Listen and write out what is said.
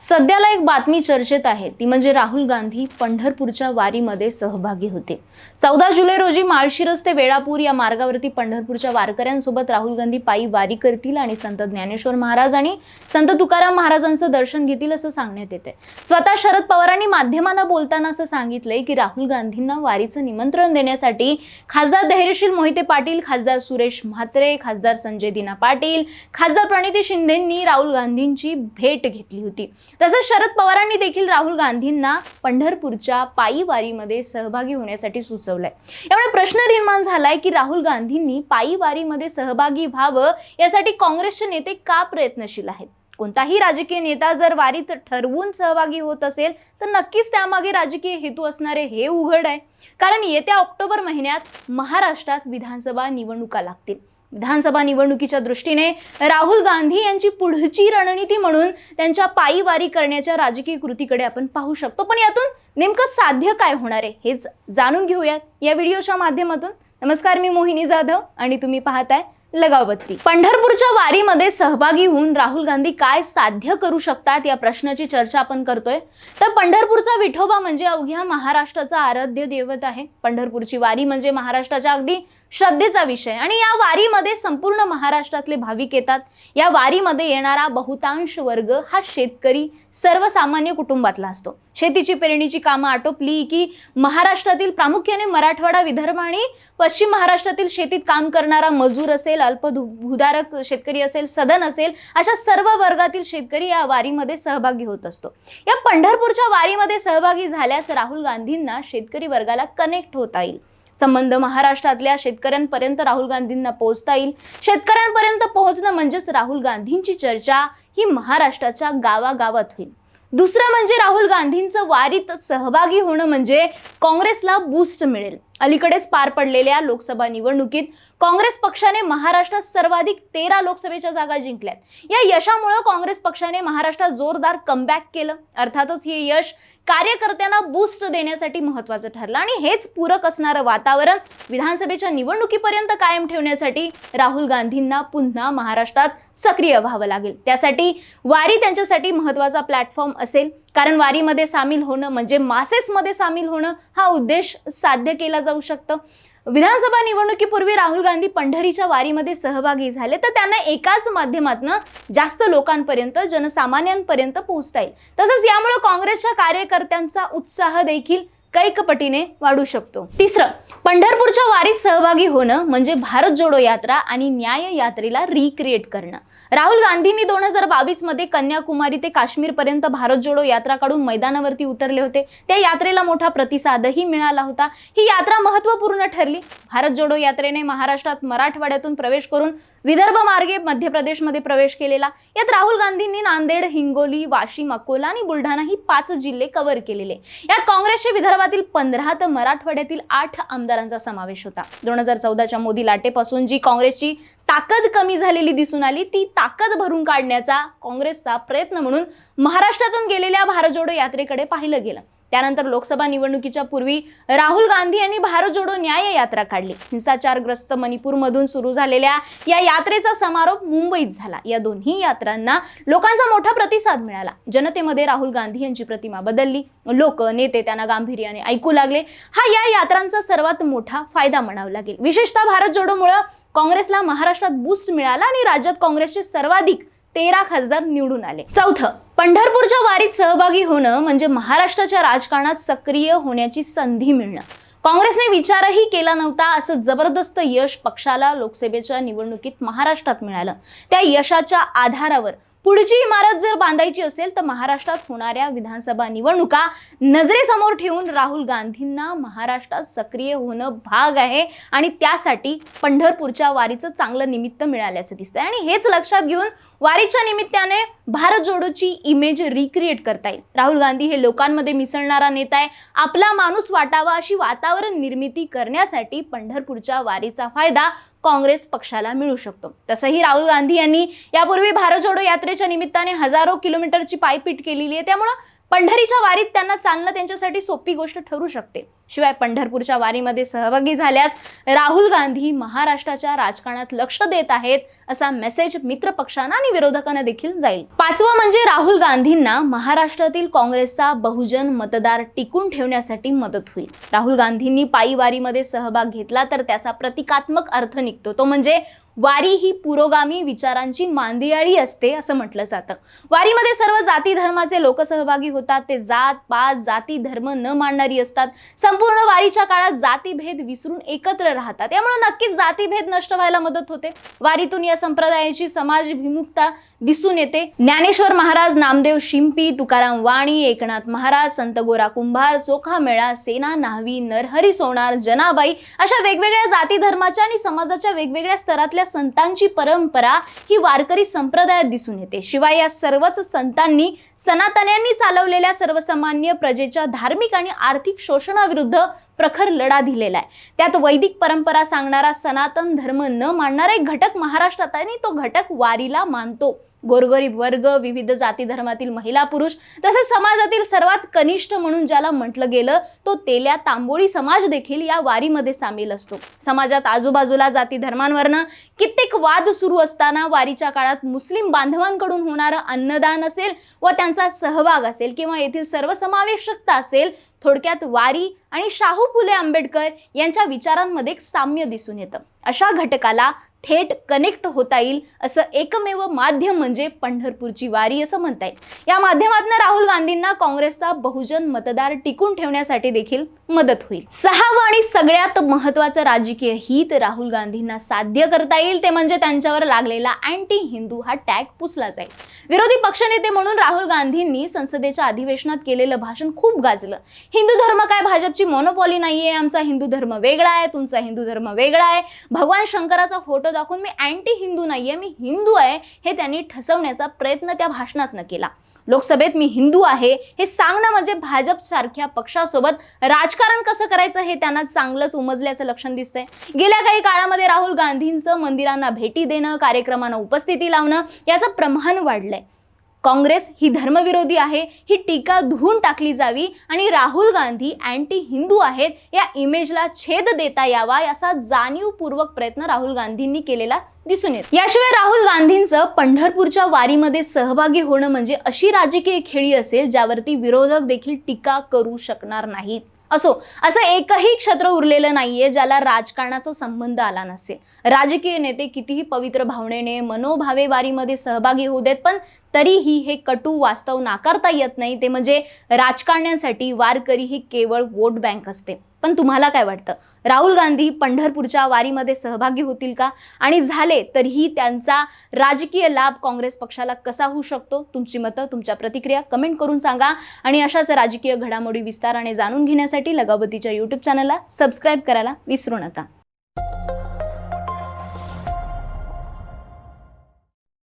सध्याला एक बातमी चर्चेत आहे. ती म्हणजे राहुल गांधी पंढरपूरच्या वारीमध्ये सहभागी होते. चौदा जुलै रोजी माळशिरस ते वेळापूर या मार्गावरती पंढरपूरच्या वारकऱ्यांसोबत राहुल गांधी पायी वारी करतील आणि संत ज्ञानेश्वर महाराज आणि संत तुकाराम महाराजांचं दर्शन घेतील असं सांगण्यात येते. स्वतः शरद पवारांनी माध्यमांना बोलताना असं सांगितलंय की राहुल गांधींना वारीचं निमंत्रण देण्यासाठी खासदार धैर्यशील मोहिते पाटील खासदार सुरेश म्हात्रे खासदार संजय दिना पाटील खासदार प्रणिती शिंदेंनी राहुल गांधींची भेट घेतली होती. तसंच शरद पवारांनी देखील राहुल गांधींना पंढरपूरच्या पायी वारीमध्ये सहभागी होण्यासाठी सुचवलंय. यामुळे प्रश्न निर्माण झालाय की राहुल गांधींनी पायी वारीमध्ये सहभागी व्हावं यासाठी काँग्रेसचे नेते का प्रयत्नशील आहेत? कोणताही राजकीय नेता जर वारीत ठरवून सहभागी होत असेल तर नक्कीच त्यामागे राजकीय हेतू असणारे हे उघड आहे. कारण येत्या ऑक्टोबर महिन्यात महाराष्ट्रात विधानसभा निवडणुका लागतील. विधानसभा निवडणुकीच्या दृष्टीने राहुल गांधी यांची पुढची रणनीती म्हणून त्यांच्या पायीवारी करण्याच्या राजकीय कृतीकडे आपण पाहू शकतो. पण यातून नेमकं साध्य काय होणार आहे हेच जाणून घेऊयात या व्हिडिओच्या माध्यमातून. नमस्कार मी मोहिनी जाधव आणि तुम्ही पाहताय लगावबत्ती पंढरपूरच्या वारीमध्ये सहभागी होऊन राहुल गांधी काय साध्य करू शकतात या प्रश्नाची चर्चा आपण करतोय. तर पंढरपूरचा विठोबा म्हणजे अवघ्या महाराष्ट्राचा आराध्य दैवत आहे. पंढरपूरची वारी म्हणजे महाराष्ट्राच्या अगदी श्रद्धेचा विषय. आणि या वारीमध्ये संपूर्ण महाराष्ट्रातले भाविक येतात. या वारीमध्ये येणारा बहुतांश वर्ग हा शेतकरी सर्वसामान्य कुटुंबातला असतो. शेतीची पेरणीची कामं आटोपली की महाराष्ट्रातील प्रामुख्याने मराठवाडा विदर्भ आणि पश्चिम महाराष्ट्रातील शेतीत काम करणारा मजूर असेल अल्पभूधारक शेतकरी असेल सदन असेल अशा सर्व वर्गातील शेतकरी या वारीमध्ये सहभागी होत असतो. या पंढरपूरच्या वारीमध्ये सहभागी झाल्यास राहुल गांधींना शेतकरी वर्गाला कनेक्ट होता येईल. संबंध महाराष्ट्रातल्या शेतकऱ्यांपर्यंत राहुल गांधींना पोहोचता येईल. शेतकऱ्यांपर्यंत पोहोचणं म्हणजेच राहुल गांधींची चर्चा ही महाराष्ट्राच्या गावागावात होईल. दुसरं म्हणजे राहुल गांधींचं वारीत सहभागी होणं म्हणजे काँग्रेसला बूस्ट मिळेल. अलीकडेच पार पडलेल्या लोकसभा निवडणुकीत काँग्रेस पक्षाने महाराष्ट्रात सर्वाधिक तेरा लोकसभेच्या जागा जिंकल्यात. या यशामुळे काँग्रेस पक्षाने महाराष्ट्रात जोरदार कमबॅक केलं. अर्थातच हे यश कार्यकर्त्यांना बूस्ट देण्यासाठी महत्वाचं ठरलं. आणि हेच पूरक असणारं वातावरण विधानसभेच्या निवडणुकीपर्यंत कायम ठेवण्यासाठी राहुल गांधींना पुन्हा महाराष्ट्रात सक्रिय व्हावं लागेल. त्यासाठी वारी त्यांच्यासाठी महत्त्वाचा प्लॅटफॉर्म असेल. कारण वारीमध्ये सामील होणं म्हणजे मासेसमध्ये सामील होणं हा उद्देश साध्य केला जाऊ शकतं. विधानसभा निवडणुकीपूर्वी राहुल गांधी पंढरीच्या वारीमध्ये सहभागी झाले तर त्यांना एकाच माध्यमातून जास्त लोकांपर्यंत जनसामान्यांपर्यंत पोहोचता येईल. तसंच यामुळे काँग्रेसच्या कार्यकर्त्यांचा उत्साह देखील कैकपटीने वाढू शकतो. तिसरं पंढरपूरच्या वारीत सहभागी होणं म्हणजे भारत जोडो यात्रा आणि न्याय यात्रेला रिक्रिएट करणं. राहुल गांधींनी दोन हजार बावीसमध्ये कन्याकुमारी ते काश्मीरपर्यंत भारत जोडो यात्रा काढून मैदानावरती उतरले होते. त्या यात्रेला मोठा प्रतिसादही मिळाला होता. ही यात्रा महत्त्वपूर्ण ठरली. भारत जोडो यात्रेने महाराष्ट्रात मराठवाड्यातून प्रवेश करून विदर्भ मार्गे मध्य प्रदेशमध्ये प्रवेश केलेला. यात राहुल गांधींनी नांदेड हिंगोली वाशिम अकोला आणि बुलढाणा ही पाच जिल्हे कव्हर केलेले. यात काँग्रेसचे विदर्भातील पंधरा तर मराठवाड्यातील आठ आमदारांचा समावेश होता. दोन हजार चौदाच्या मोदी लाटेपासून जी काँग्रेसची ताकद कमी झालेली दिसून आली. ती ताकद भरून काढण्याचा काँग्रेसचा प्रयत्न म्हणून महाराष्ट्रातून गेलेल्या भारत जोडो यात्रेकडे पाहिलं गेलं. त्यानंतर लोकसभा निवडणुकीच्या पूर्वी राहुल गांधी यांनी भारत जोडो न्याय यात्रा काढली. हिंसाचारग्रस्त मणिपूरमधून सुरू झालेल्या या यात्रेचा समारोप मुंबईत झाला. या दोन्ही यात्रांना लोकांचा मोठा प्रतिसाद मिळाला. जनतेमध्ये राहुल गांधी यांची प्रतिमा बदलली. लोक नेते त्यांना गांभीर्याने ऐकू लागले. हा या यात्रांचा सर्वात मोठा फायदा म्हणावा लागेल. विशेषतः भारत जोडोमुळं काँग्रेसला महाराष्ट्रात बूस्ट मिळाला आणि राज्यात काँग्रेसचे सर्वाधिक तेरा खासदार निवडून आले. चौथं पंढरपूरच्या वारीत सहभागी होणं म्हणजे महाराष्ट्राच्या राजकारणात सक्रिय होण्याची संधी मिळणं. काँग्रेसने विचारही केला नव्हता असं जबरदस्त यश पक्षाला लोकसभेच्या निवडणुकीत महाराष्ट्रात मिळालं. त्या यशाच्या आधारावर पुढची इमारत जर बांधायची असेल तर महाराष्ट्रात होणाऱ्या विधानसभा निवडणुका नजरेसमोर ठेवून राहुल गांधींना महाराष्ट्रात सक्रिय होणं भाग आहे आणि त्यासाठी पंढरपूरच्या वारीचं चांगलं निमित्त मिळाल्याचं दिसतंय. आणि हेच लक्षात घेऊन वारीच्या निमित्ताने भारत जोडोची इमेज रिक्रिएट करता येईल. राहुल गांधी हे लोकांमध्ये मिसळणारा नेता आहे. आपला माणूस वाटावा अशी वातावरण निर्मिती करण्यासाठी पंढरपूरच्या वारीचा फायदा काँग्रेस पक्षाला मिळू शकतो. तसंही राहुल गांधी यांनी यापूर्वी भारत जोडो यात्रेच्या निमित्ताने हजारो किलोमीटरची पायपीट केलेली आहे. त्यामुळं पंढरीच्या वारीत त्यांना चालणं त्यांच्यासाठी सोपी गोष्ट ठरू शकते. शिवाय पंढरपूरच्या वारीमध्ये सहभागी झाल्यास राहुल गांधी महाराष्ट्राच्या राजकारणात लक्ष देत आहेत असा मेसेज मित्र पक्षांना आणि विरोधकांना देखील जाईल. पाचवं म्हणजे राहुल गांधींना महाराष्ट्रातील काँग्रेसचा बहुजन मतदार टिकून ठेवण्यासाठी मदत होईल. राहुल गांधींनी पायी वारीमध्ये सहभाग घेतला तर त्याचा प्रतिकात्मक अर्थ निघतो. तो म्हणजे वारी ही पुरोगामी विचारांची मांदियाळी असते असं म्हटलं जातं. वारीमध्ये सर्व जाती धर्माचे लोक सहभागी होतात. ते जात पात जाती धर्म न मांडणारी असतात. संपूर्ण वारीच्या काळात जातीभेद विसरून एकत्र राहतात. त्यामुळे नक्कीच जातीभेद नष्ट व्हायला मदत होते. वारीतून या संप्रदायाची समाजभिमुखता दिसून येते. ज्ञानेश्वर महाराज नामदेव शिंपी तुकाराम वाणी एकनाथ महाराज संत गोरा कुंभार चोखा मेळा सेना न्हावी नरहरी सोनार जनाबाई अशा वेगवेगळ्या जाती धर्माच्या आणि समाजाच्या वेगवेगळ्या स्तरातल्या संतांची परंपरा ही वारकरी संप्रदायात दिसून येते. शिवाय या सर्वच संतांनी सनातन्यांनी चालवलेल्या सर्वसामान्य प्रजेच्या धार्मिक आणि आर्थिक शोषणाविरुद्ध प्रखर लढा दिलेला आहे. त्यात वैदिक परंपरा सांगणारा सनातन धर्म न मानणारा एक घटक महाराष्ट्रात आहे आणि तो घटक वारीला मानतो. गोरगरीब वर्ग विविध जाती धर्मातील महिला पुरुष तसेच समाजातील सर्वात कनिष्ठ म्हणून ज्याला म्हटलं गेलं तो तेल्या तांबोळी समाज देखील या वारीमध्ये सामील असतो. समाजात आजूबाजूला जाती धर्मांवरनं कित्येक वाद सुरू असताना वारीच्या काळात मुस्लिम बांधवांकडून होणारं अन्नदान असेल व त्यांचा सहभाग असेल किंवा येथील सर्वसमावेशकता असेल थोडक्यात वारी आणि शाहू फुले आंबेडकर यांच्या विचारांमध्ये एक साम्य दिसून येतं. अशा घटकाला थेट कनेक्ट होता येईल असं एकमेव माध्यम म्हणजे पंढरपूरची वारी असं म्हणता येईल. या माध्यमातून राहुल गांधींना काँग्रेसचा बहुजन मतदार टिकून ठेवण्यासाठी देखील मदत होईल. सहावं आणि सगळ्यात महत्वाचं राजकीय हित राहुल गांधींना साध्य करता येईल ते म्हणजे त्यांच्यावर लागलेला अँटी हिंदू हा टॅग पुसला जाईल. विरोधी पक्षनेते म्हणून राहुल गांधींनी संसदेच्या अधिवेशनात केलेलं भाषण खूप गाजलं. हिंदू धर्म काय? भाजपची मोनोपॉली नाहीये आमचा हिंदू धर्म वेगळा आहे तुमचा हिंदू धर्म वेगळा आहे. भगवान शंकराचा फोटो दाखवून मी अँटी हिंदू नाहीये मी हिंदू आहे हे त्यांनी ठसवण्याचा प्रयत्न त्या भाषणातनं केला. लोकसभेत मी हिंदू आहे. हे सांगणं म्हणजे भाजपसारख्या पक्षासोबत राजकारण कसं करायचं हे त्यांना चांगलंच उमजल्याचं लक्षण दिसतंय. गेल्या काही काळामध्ये राहुल गांधींचं मंदिरांना भेटी देणं कार्यक्रमांना उपस्थिती लावणं याचं प्रमाण वाढलंय. काँग्रेस ही धर्मविरोधी आहे ही टीका धुवून टाकली जावी आणि राहुल गांधी अँटी हिंदू आहेत या इमेजला छेद देता यावा असा जाणीवपूर्वक प्रयत्न राहुल गांधींनी केलेला दिसून येत. याशिवाय राहुल गांधींचं पंढरपूरच्या वारीमध्ये सहभागी होणं म्हणजे अशी राजकीय खेळी असेल ज्यावरती विरोधक देखील टीका करू शकणार नाहीत. असो असं एकही क्षेत्र उरलेलं नाहीये ज्याला राजकारणाचा संबंध आला नसेल. राजकीय नेते कितीही पवित्र भावनेने मनोभावे वारीमध्ये सहभागी होऊ देत पण तरीही हे कटू वास्तव नाकारता येत नाही. ते म्हणजे राजकारण्यासाठी वारकरी ही केवळ वोट बँक असते. पण तुम्हाला काय वाटतं? राहुल गांधी पंढरपूरच्या वारीमध्ये सहभागी होतील का? आणि झाले तरीही त्यांचा राजकीय लाभ काँग्रेस पक्षाला कसा होऊ शकतो? तुमची मतं तुमच्या प्रतिक्रिया कमेंट करून सांगा. आणि अशाच राजकीय घडामोडी विस्ताराने जाणून घेण्यासाठी लगावतीच्या यूट्यूब चॅनलला सबस्क्राईब करायला विसरू नका.